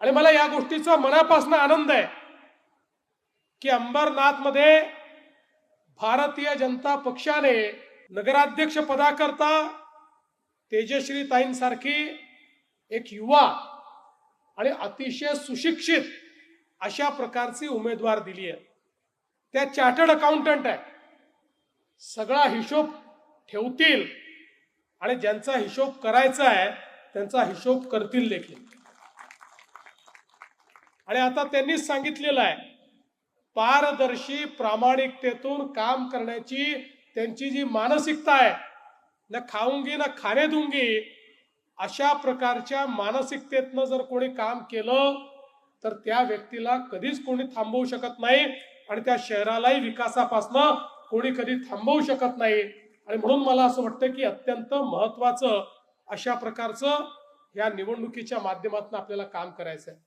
आणि मला या गोष्टीचा मनापासून आनंद आहे की अंबरनाथमध्ये भारतीय जनता पक्षाने नगराध्यक्ष पदाकरता तेजश्री ताईंसारखी एक युवा आणि अतिशय सुशिक्षित अशा प्रकारची उमेदवार दिली आहे. त्या चार्टर्ड अकाउंटंट आहे. सगळा हिशोब ठेवतील आणि ज्यांचा हिशोब करायचा आहे त्यांचा हिशोब करतील देखील. आणि आता त्यांनीच सांगितलेलं आहे पारदर्शी प्रामाणिकतेतून काम करण्याची त्यांची जी मानसिकता आहे ना खाऊंगी ना खाणे दुंगी अशा प्रकारच्या मानसिकतेतनं जर कोणी काम केलं तर त्या व्यक्तीला कधीच कोणी थांबवू शकत नाही आणि त्या शहरालाही विकासापासनं कोणी कधी थांबवू शकत नाही. आणि म्हणून मला असं वाटतं की अत्यंत महत्वाचं अशा प्रकारचं या निवडणुकीच्या माध्यमातून आपल्याला काम करायचं आहे